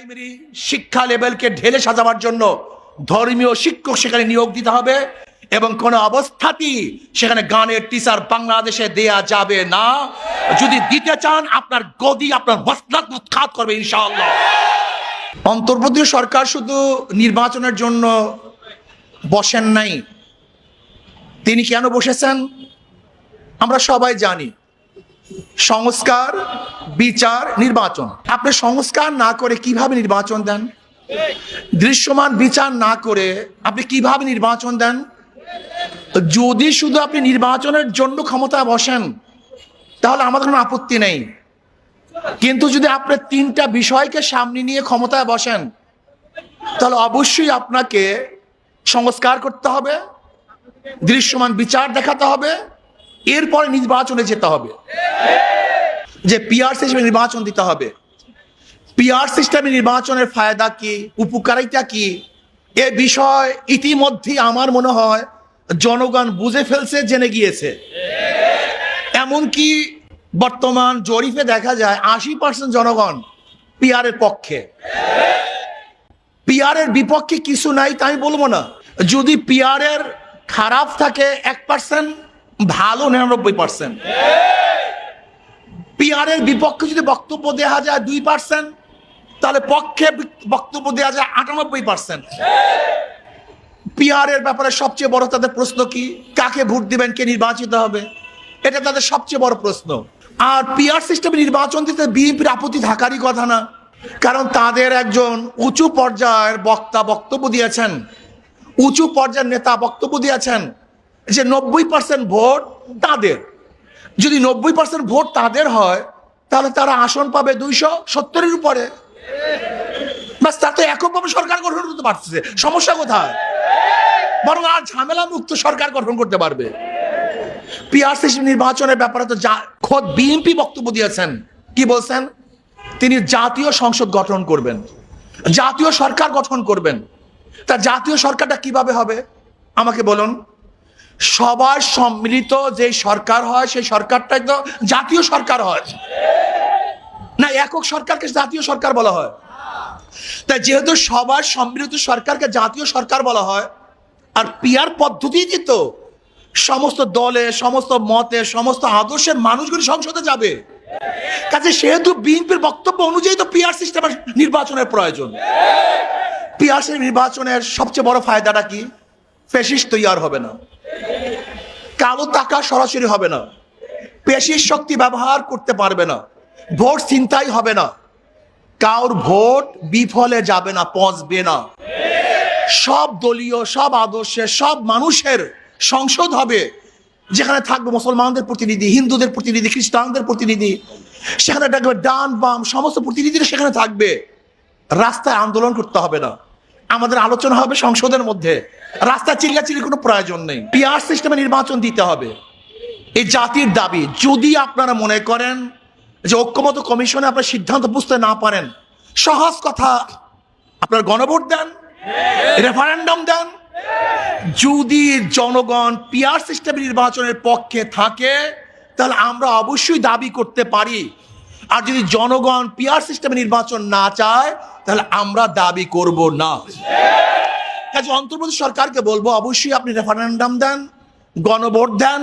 Primary শিক্ষা লেভেলকে ঢেলে সাজাবার জন্য ধর্মীয় শিক্ষক সেখানে নিয়োগ দিতে হবে এবং কোনো অবস্থাতেই সেখানে গানের টিচার বাংলাদেশে দেয়া যাবে না। যদি দিতে চান, আপনার গদি, আপনার মসলাত উৎখাত করবে ইনশাআল্লাহ। অন্তর্বর্তীয় সরকার শুধু নির্বাচনের জন্য বসেন নাই, তিনি কেন বসেছেন? আমরা সবাই জানি, সংস্কার বিচার, নির্বাচন। আপনি সংস্কার না করে কীভাবে নির্বাচন দেন? দৃশ্যমান বিচার না করে আপনি কীভাবে নির্বাচন দেন? যদি শুধু আপনি নির্বাচনের জন্য ক্ষমতা বসেন, তাহলে আমাদের কোনো আপত্তি নেই। কিন্তু যদি আপনি তিনটা বিষয়কে সামনে নিয়ে ক্ষমতায় বসেন, তাহলে অবশ্যই আপনাকে সংস্কার করতে হবে, দৃশ্যমান বিচার দেখাতে হবে, এরপরে নির্বাচনে যেতে হবে। যে পিআর সিস্টেমে নির্বাচন দিতে হবে। পিআর সিস্টেমে নির্বাচনের ফায়দা কি? উপকারিতা কি? এ বিষয় ইতিমধ্যেই আমার মনে হয় জনগণ বুঝে ফেলছে, জেনে গিয়েছে। এমনকি বর্তমান জরিপে দেখা যায় আশি পার্সেন্ট জনগণ পিআরের পক্ষে। পিআরের বিপক্ষে কিছু নাই তাই বলব না। যদি পিআরের খারাপ থাকে এক পার্সেন্ট ভালো নিরানব্বই পার্সেন্ট পিআরের বিপক্ষে যদি বক্তব্য দেওয়া যায় দুই পার্সেন্ট তাহলে পক্ষে বক্তব্য দেওয়া যায় আটানব্বই পার্সেন্ট পিআরের ব্যাপারে সবচেয়ে বড় তাদের প্রশ্ন কি? কাকে ভোট দিবেন, কে নির্বাচিত হবে? এটা তাদের সবচেয়ে বড় প্রশ্ন। আর পিআর সিস্টেমে নির্বাচন দিতে বিএনপির আপত্তি থাকারই কথা না। কারণ তাদের একজন উঁচু পর্যায়ের বক্তা বক্তব্য দিয়েছেন। উঁচু পর্যায়ের নেতা বক্তব্য দিয়েছেন যে নব্বই পার্সেন্ট ভোট তাদের। যদি নব্বই পার্সেন্ট ভোট তাদের হয়, তাহলে তারা আসন পাবে দুইশো সত্তরের উপরে। ব্যাস, তার তো এককভাবে সরকার গঠন করতে পারতেছে। সমস্যা কোথায়? বরং আর ঝামেলা মুক্ত সরকার গঠন করতে পারবে। পিআরসি নির্বাচনের ব্যাপারে তো যা খোদ বিএনপি বক্তব্য দিয়েছেন। কি বলছেন? তিনি জাতীয় সংসদ গঠন করবেন। জাতীয় সরকার গঠন করবেন। তা জাতীয় সরকারটা কীভাবে হবে? আমাকে বলুন। সবার সম্মিলিত যে সরকার হয়, সেই সরকারটাই তো জাতীয় সরকার হয়। না, একক সরকারকে জাতীয় সরকার বলা হয়। তাই যেহেতু সবার সম্মিলিত সরকারকে জাতীয় সরকার বলা হয়, আর পিয়ার পদ্ধতিতে তো সমস্ত দলে, সমস্ত মতে, সমস্ত আদর্শের মানুষগুলি সংসদে যাবে। কাজে সেহেতু বিএনপির বক্তব্য অনুযায়ী তো পিআর সিস্টেম নির্বাচনের প্রয়োজন। পিআর নির্বাচনের সবচেয়ে বড় ফায়দাটা কি? ফেসিস তৈয়ার হবে না। কালো টাকা সরাসরি হবে না। পেশির শক্তি ব্যবহার করতে পারবে না। ভোট চিন্তাই হবে না। কার ভোট বিফলে যাবে না, পচবে না। সব দলীয়, সব আদর্শে সব মানুষের সংসদ হবে, যেখানে থাকবে মুসলমানদের প্রতিনিধি, হিন্দুদের প্রতিনিধি, খ্রিস্টানদের প্রতিনিধি। সেখানে ডান বাম সমস্ত প্রতিনিধিরা সেখানে থাকবে। রাস্তায় আন্দোলন করতে হবে না। আমাদের আলোচনা হবে সংসদের মধ্যে। রাস্তা চিল্লাচিল্লি কোনো প্রয়োজন নেই। পিয়ার সিস্টেমে নির্বাচন দিতে হবে। এই জাতির দাবি, যদি আপনারা মনে করেন যে ঐক্যমত কমিশনে আপনার সিদ্ধান্ত বুঝতে না পারেন, সহজ কথা, আপনার গণভোট দেন রেফারেন্ডাম দেন। যদি জনগণ পিআর সিস্টেম নির্বাচনের পক্ষে থাকে, তাহলে আমরা অবশ্যই দাবি করতে পারি আর যদি জনগণ পিআর সিস্টেমে নির্বাচন না চায়, তাহলে আমরা দাবি করব না। কাজে অন্তর্বর্তী সরকারকে বলব, অবশ্যই আপনি রেফারেন্ডাম দেন, গণভোট দেন।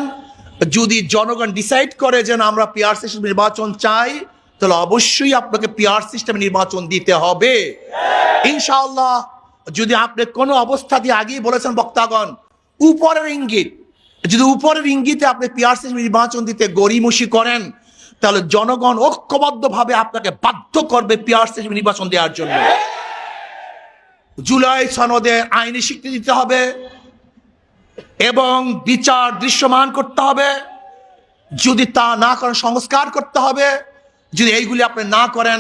যদি জনগণ ডিসাইড করে যে আমরা পিআর সিস্টেম নির্বাচন চাই, তাহলে অবশ্যই আপনাকে পিআর সিস্টেমে নির্বাচন দিতে হবে। ইনশাআল্লাহ, যদি আপনি কোনো অবস্থা দিয়ে আগেই বলেছেন বক্তাগণ, উপরের ইঙ্গিত, যদি উপরের ইঙ্গিতে আপনি পিআর সিস্টেম নির্বাচন দিতে গড়িমসি করেন তাহলে জনগণ ঐক্যবদ্ধভাবে আপনাকে বাধ্য করবে পিয়ার্স সিস্টেম নির্বাচন দেওয়ার জন্য। জুলাই সনদে আইনি স্বীকৃতি দিতে হবে এবং বিচার দৃশ্যমান করতে হবে। যদি তা না করেন, সংস্কার করতে হবে। যদি এইগুলি আপনি না করেন,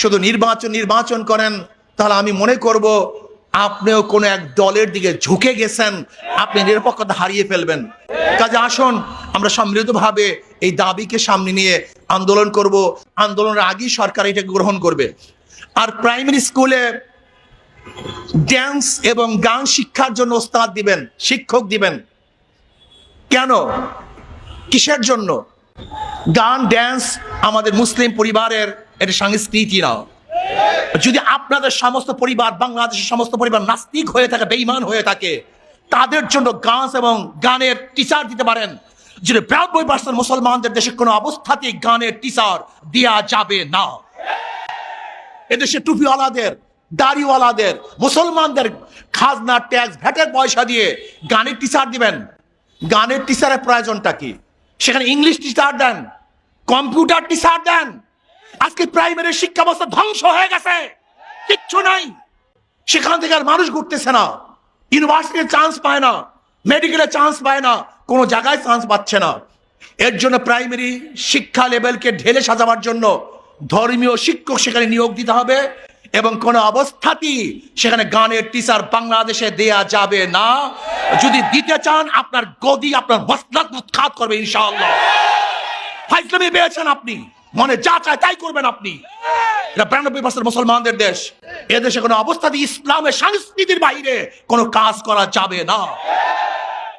শুধু নির্বাচন নির্বাচন করেন, তাহলে আমি মনে করব আপনিও কোনো এক দলের দিকে ঝুঁকে গেছেন। আপনি নিরপেক্ষতা হারিয়ে ফেলবেন। কাজে আসুন আমরা সম্মিলিতভাবে এই দাবিকে সামনে নিয়ে আন্দোলন করব। আন্দোলনের আগেই সরকার এটাকে গ্রহণ করবে। আর প্রাইমারি স্কুলে ড্যান্স এবং গান শিক্ষার জন্য ওস্তাদ দিবেন, শিক্ষক দিবেন। কেন? কিসের জন্য? গান ড্যান্স আমাদের মুসলিম পরিবারের এটা সংস্কৃতি না। যদি আপনাদের সমস্ত পরিবার, বাংলাদেশের সমস্ত পরিবার নাস্তিক হয়ে থাকে বেইমান হয়ে থাকে, তাদের জন্য গান এবং গানের টিচার দিতে পারেন। যদি বিরানব্বই পার্সেন্ট মুসলমানদের দেশে কোনো অবস্থাতেই গানের টিচার দেয়া যাবে না। এদেশে টুপিওয়ালাদের, দাড়িওয়ালাদের, মুসলমানদের খাজনা, ট্যাক্স, ভ্যাটের পয়সা দিয়ে গানের টিচার দিবেন। গানের টিচারের প্রয়োজনটা কি? সেখানে ইংলিশ টিচার দেন, কম্পিউটার টিচার দেন। আজকে প্রাইমারি শিক্ষা ব্যবস্থা ধ্বংস হয়ে গেছে। কিচ্ছু নাই। সেখান থেকে আর মানুষ ঘুরতেছে না। ইউনিভার্সিটির চান্স পায় না। মেডিকেলে চান্স পায় না, কোনো জায়গায় চান্স পাচ্ছে না। এর জন্য প্রাইমারি শিক্ষা লেভেলকে ঢেলে সাজাবার জন্য ধর্মীয় শিক্ষক সেখানে নিয়োগ দিতে হবে এবং কোনো অবস্থাতেই সেখানে গানের টিচার বাংলাদেশে দেয়া যাবে না। যদি দিতে চান, আপনার গদি, আপনার মসলাত উৎখাত করবে ইনশাআল্লাহ। ফাইজলামি পেয়েছেন আপনি, মনে যা চায় তাই করবেন আপনি। এটা বিরানব্বই পার্সেন্ট মুসলমানদের দেশ। এদেশে কোনো অবস্থাতে ইসলামের সংস্কৃতির বাইরে কোনো কাজ করা যাবে না।